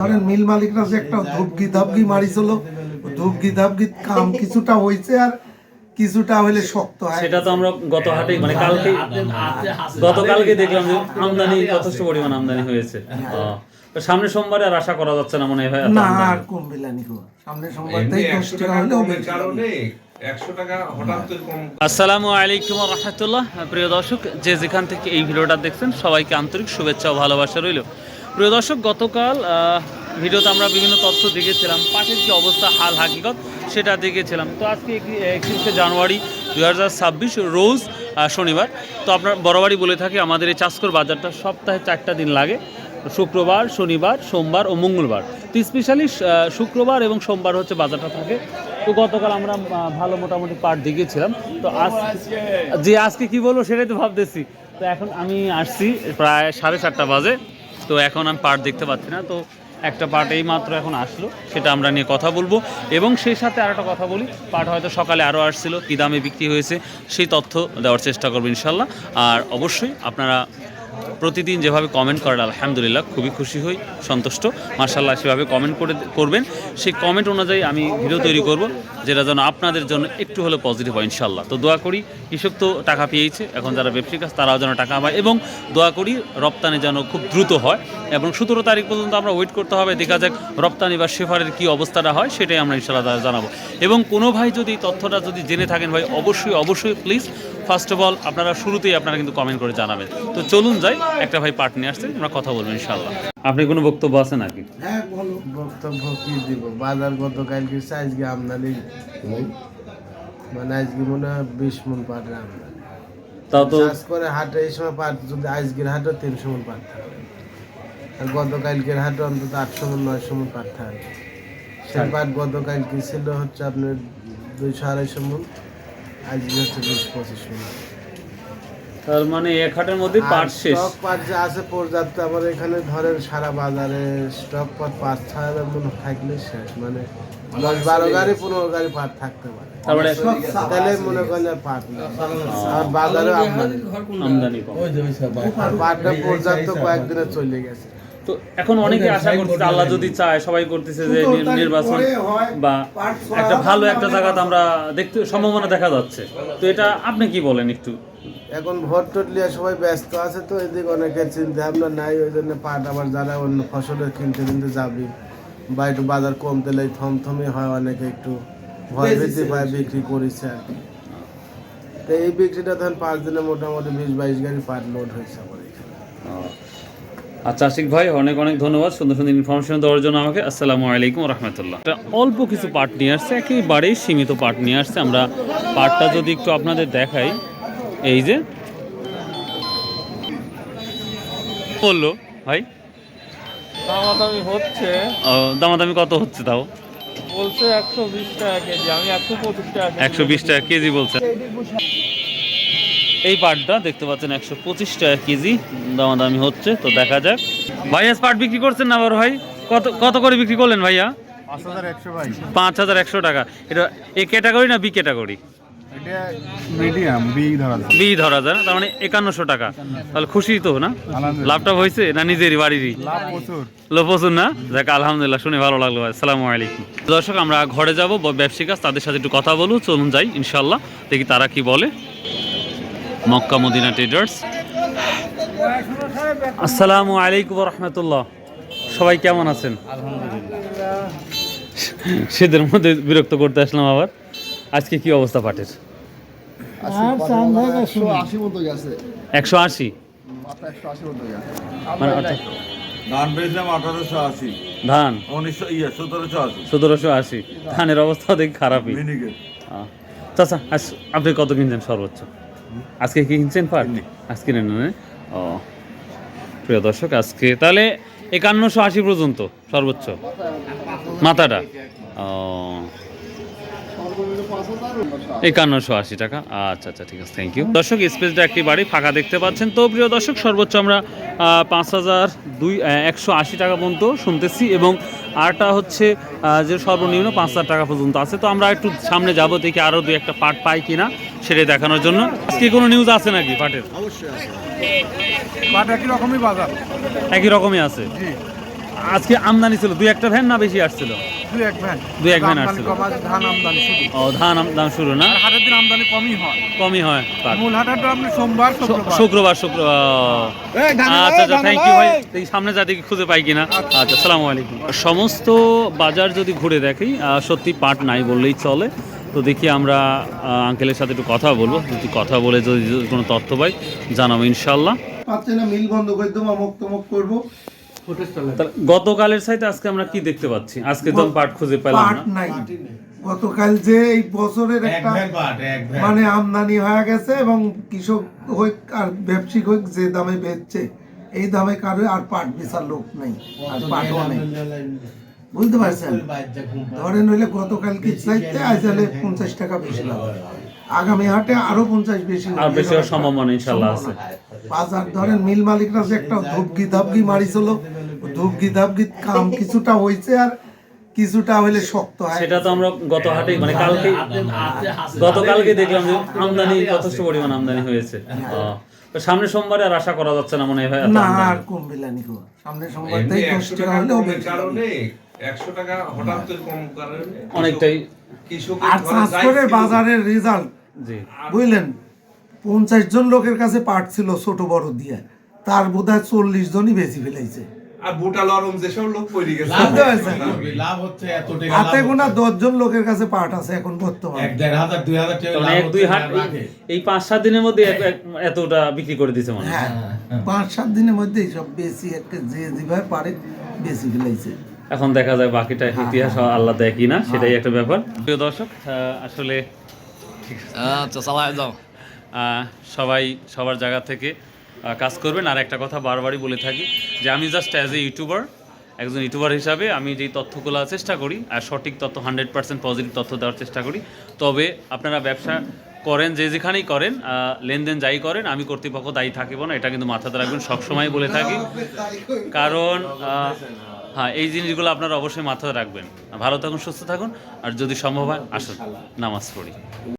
ধরেন মিল মালিকরা যে একটা ধাপগি মারিছিল ধূপগি ধাপগি কাম কিছুটা হয়েছে আর কিছুটা হইলে শক্ত হয়। সেটা তো আমরা গত হাটে মানে কালকে গতকালকে দেখলাম যে আমদানি যথেষ্ট পরিমাণ আমদানি হয়েছে। সামনে সোমবারে আর আশা করা যাচ্ছে না মনে হয় না আর কমবে না নিকো সামনে সোমবার থেকে দশ টাকা হলেও বেশি কারণে একশো টাকা হঠাৎ করে কম আসসালামু আলাইকুম রহমতুল্লাহ। প্রিয় দর্শক যে যেখান থেকে এই ভিডিওটা দেখছেন সবাইকে আন্তরিক শুভেচ্ছা ও ভালোবাসা রইল। প্রিয় দর্শক, গতকাল ভিডিওতে আমরা বিভিন্ন তথ্য দেখেছিলাম পাটের যে অবস্থা হাল হাকিকত, সেটা দেখেছিলাম। তো আজকে একত্রিশে জানুয়ারি দু হাজার ছাব্বিশ, রোজ শনিবার। তো আপনার বরাবরই বলে থাকি, আমাদের এই চাষকর বাজারটা সপ্তাহে চারটা দিন লাগে। শুক্রবার, শনিবার, সোমবার ও মঙ্গলবার। তো স্পেশালি শুক্রবার এবং সোমবার হচ্ছে বাজারটা থাকে। তো গতকাল আমরা ভালো মোটামুটি পাট দেখিয়েছিলাম তো আজ যে আজকে কি বলব সেটাই তো ভাবতেছি। তো এখন আমি আসছি প্রায় সাড়ে চারটা বাজে। তো এখন আমি পার্ট দেখতে পাচ্ছি না। তো একটা পার্ট এই মাত্র এখন আসলো, সেটা আমরা নিয়ে কথা বলব। এবং সেই সাথে আর একটা কথা বলি, পার্ট হয়তো সকালে আরও আসছিল, কী দামে বিক্রি হয়েছে, সেই তথ্য দেওয়ার চেষ্টা করব ইনশাল্লাহ। আর অবশ্যই আপনারা প্রতিদিন যেভাবে কমেন্ট করেন আলহামদুলিল্লাহ, খুবই খুশি হই, সন্তুষ্ট। মার্শাল্লাহ সেভাবে কমেন্ট করে করবেন। সেই কমেন্ট অনুযায়ী আমি ভিডিও তৈরি করব, যেটা যেন আপনাদের জন্য একটু হলেও পজিটিভ হয় ইনশাল্লাহ তো দোয়া করি, কৃষক তো টাকা পেয়েছে, এখন যারা ব্যবসায়িক আছে তারাও যেন টাকা পায়, এবং দোয়া করি রপ্তানি যেন খুব দ্রুত হয়, এবং সতেরো তারিখ পর্যন্ত আমরা ওয়েট করতে হবে, দেখা যাক রপ্তানি বা শেফারের কী অবস্থাটা হয়, সেটাই আমরা ইনশাল্লাহ জানাব। এবং কোনো ভাই যদি তথ্যটা যদি জেনে থাকেন ভাই, অবশ্যই অবশ্যই প্লিজ ফার্স্ট অফ অল আপনারা শুরুতেই আপনারা কিন্তু কমেন্ট করে জানাবেন। তো চলুন যাই একটা ভাই পার্ট নিয়ে আসছে আমরা কথা বলব ইনশাল্লাহ আপনি কোনো বক্তব্য আছে নাকি? হ্যাঁ বলো। বক্তব্য কি দিব? বাজার গতকালকে আজকে আমদানি। নেই মানে আজকে মনে হয় বিশ মন পাটের আমদানি। তাও তো করে হাটে এই সময় পাট যদি আজকের হাটে তিনশো মন পাট আর গতকালকের হাটে অন্তত আটশো মন নয়শো মন পাট থাকবে সেই পাট গতকালকে ছিল হচ্ছে আপনার দুইশো আড়াইশো মন। আজকে হচ্ছে বিশ পঁচিশ মন। তার মানে এক হাটের মধ্যে পাট শেষ। স্টক পাট যে আছে পর্যাপ্ত আমার এখানে ধরেন সারা বাজারে স্টক পাট পাঁচ ছয় হাজার মন থাকলে শেষ মানে দশ বারো গাড়ি পনেরো গাড়ি পাট থাকতে পারে। তারপরে তাহলে মনে করেন যে পাট নেই। আর বাজারে আমদানি পাটটা পর্যাপ্ত কয়েকদিনে চলে গেছে। তো এখন অনেকে আশা করতেছে আল্লাহ যদি চায় সবাই করতেছে যে নির্বাচন বা একটা ভালো একটা জায়গাতে আমরা দেখতে সম্ভাবনা দেখা যাচ্ছে। তো এটা আপনি কি বলেন একটু? এখন ভোট টোট নিয়ে সবাই ব্যস্ত আছে তো এদিকে অনেকের চিন্তা ভাবনা নাই ওই জন্য পাট আবার যারা অন্য ফসলের কিনতে কিনতে যাবি বা একটু বাজার কম তেলে থমথমে হয় অনেকে একটু ভয় ভীতি পায় বিক্রি করেছে আর কি। তো এই বিক্রিটা ধরেন পাঁচ দিনে মোটামুটি বিশ বাইশ গাড়ি পাট লোড হয়েছে আমার এখানে। আচ্ছা আশিক ভাই অনেক অনেক ধন্যবাদ সুন্দর সুন্দর ইনফরমেশন দেওয়ার জন্য আমাকে। আসসালামু আলাইকুম রহমতুল্লাহ একটা অল্প কিছু পার্ট নিয়ে আসছে একেবারেই সীমিত পার্ট নিয়ে আসছে। আমরা পার্টটা যদি একটু আপনাদের দেখাই এই যে। বলল ভাই? দামাদামি হচ্ছে। দামাদামি কত হচ্ছে তাও? বলছে একশো বিশ টাকা কেজি আমি একশো পঁচিশ টাকা একশো বিশ টাকা কেজি বলছেন এই পাটটা দেখতে পাচ্ছেন একশো পঁচিশ টাকা কেজি দামাদামি হচ্ছে তো দেখা যাক। ভাই আজ পাট বিক্রি করছেন না আবার ভাই? কত কত করে বিক্রি করলেন ভাইয়া? পাঁচ হাজার একশো পাঁচ হাজার একশো টাকা। এটা এ ক্যাটাগরি না বি ক্যাটাগরি? এটা মিডিয়াম বি ধরা যায় বি ধরা যায় না তার মানে একান্নশো টাকা। তাহলে খুশি তো না? লাভটা হয়েছে না নিজেরই বাড়িরই? লাভ প্রচুর। লো প্রচুর না? দেখ আলহামদুলিল্লাহ শুনে ভালো লাগল ভাই। আলাইকুম। দর্শক আমরা ঘরে যাব ব্যবসায়িক কাজ তাদের সাথে একটু কথা বলব চলুন যাই ইনশাল্লাহ দেখি তারা কি বলে। মক্কা মদিনা ট্রেডার্স আসসালামু আলাইকুম রহমতুল্লাহ সবাই কেমন আছেন? শীতের মধ্যে বিরক্ত করতে আসলাম আবার। আজকে কি অবস্থা পাটের? একশো আশি মানে অর্থাৎ ধান পেয়েছিলাম আঠারোশো আশি। ধান? উনিশশো ইয়ে সতেরোশো আশি। সতেরোশো আশি। ধানের অবস্থা দেখি খারাপই। চাচা আজ আপনি কত কিনছেন সর্বোচ্চ? আজকে কি কিনছেন আজকে নেন ও প্রিয় দর্শক আজকে তাহলে একান্নশো আশি পর্যন্ত সর্বোচ্চ। মাথাটা? ও একান্নশো আশি টাকা। আচ্ছা আচ্ছা ঠিক আছে থ্যাংক ইউ দর্শক স্পেসটা একটি বাড়ি ফাঁকা দেখতে পাচ্ছেন। তো প্রিয় দর্শক সর্বোচ্চ আমরা পাঁচ হাজার দুই একশো আশি টাকা পর্যন্ত শুনতেছি এবং আরটা হচ্ছে যে সর্বনিম্ন পাঁচ হাজার টাকা পর্যন্ত আছে। তো আমরা একটু সামনে যাব দেখি আরও দুই একটা পাট পাই কিনা সেটাই দেখানোর জন্য। আজকে কোনো নিউজ আছে নাকি পাটের? বাট একই রকমই বাজার। একই রকমই আছে? আজকে আমদানি ছিল দুই একটা ভ্যান না বেশি আসছিল? দুই এক ভ্যান। দুই এক ভ্যান আসছিল। ধান আমদানি শুধু ও ধান আমদানি শুরু না? হাটের দিন আমদানি কমই হয়। কমই হয় মূল হাটটা আপনি সোমবার শুক্রবার। শুক্রবার আচ্ছা আচ্ছা থ্যাংক ইউ ভাই। এই। এই সামনে যা দেখি খুঁজে পাই কিনা? আচ্ছা। সালামু আলাইকুম। সমস্ত বাজার যদি ঘুরে দেখি আহ, সত্যি পাট নাই বললেই চলে। তো দেখি আমরা আঙ্কেলের সাথে একটু কথা বলব। যদি কথা বলে যদি যদি কোনো তথ্য পাই জানাব ইনশাল্লাহ পাচ্ছে না মিল বন্ধ করে দেবো অমুক তমুক করব। তাহলে গতকালের সাইতে আজকে আমরা কি দেখতে পাচ্ছি? আজকে তো পাট খুঁজে পেলাম পাট না। নাই। গতকাল যে এই বছরের একটা মানে আমদানি হয়ে গেছে এবং কৃষক হোক আর ব্যবসায়িক হোক যে দামে বেচছে এই দামে কারও আর পাট বেচার লোক নেই আর পাটও নেই। বুঝতে পারছেন? ধরেন হইলে গতকাল কি চাইতে আজ হলে পঞ্চাশ টাকা বেশি লাগবে। আগামী হাটে আরও পঞ্চাশ বেশি আর বেশি সম্ভাবনা ইনশাল্লাহ আছে। বাজার ধরেন মিল মালিকরা যে একটা ধূপগি ধাপগি মারিছিল ধূপগি ধাপগি কাম কিছুটা হয়েছে আর কিছুটা হইলে শক্ত হয়। সেটা তো আমরা গত হাটে মানে কালকে গতকালকে দেখলাম যে আমদানি যথেষ্ট পরিমাণ আমদানি হয়েছে। সামনে সোমবারে আর আশা করা যাচ্ছে না মনে হয় না আর কমবে না নিকো। সামনে সোমবার থেকে টাকা টাকা হলেও কারণে একশো টাকা হঠাৎ করে কম কারণে অনেকটাই। আর বাজারের রেজাল্ট জি। বুঝলেন পঞ্চাশ জন লোকের কাছে পাট ছিল ছোট বড় দিয়ে। তার বোধ হয় চল্লিশ জনই বেশি ফেলাইছে। আর বুটা লরম যেসব লোক পড়ে গেছে? লাভ হচ্ছে এত টাকা হাতে গোনা হচ্ছে। দশ জন লোকের কাছে পাট আছে এখন বর্তমানে। দেড় হাজার দুই হাজার টাকা লাভ দুই হাট এই পাঁচ সাত দিনের মধ্যে এতটা বিক্রি করে দিছে মনে হয়। হ্যাঁ। পাঁচ সাত দিনের মধ্যেই সব বেশি একটা যে যেভাবে পারে বেশি ফেলাইছে। এখন দেখা যায় বাকিটা ইতিহাস আল্লাহ দেয় কিনা সেটাই একটা ব্যাপার। প্রিয় দর্শক আহ, আসলে আচ্ছা যাও সবাই সবার জায়গা থেকে কাজ করবেন। আর একটা কথা বারবারই বলে থাকি যে আমি জাস্ট অ্যাজ এ ইউটিউবার একজন ইউটিউবার হিসাবে আমি যেই তথ্যগুলো চেষ্টা করি, আর সঠিক তথ্য হান্ড্রেড পার্সেন্ট পজিটিভ তথ্য দেওয়ার চেষ্টা করি, তবে আপনারা ব্যবসা করেন, যে যেখানেই করেন লেনদেন যাই করেন, আমি কর্তৃপক্ষ দায়ী থাকিব না, এটা কিন্তু মাথাতে রাখবেন, সবসময় বলে থাকি। কারণ হ্যাঁ এই জিনিসগুলো আপনারা অবশ্যই মাথায় রাখবেন। ভালো থাকুন, সুস্থ থাকুন, আর যদি সম্ভব হয়, আসুন, নামাজ পড়ি।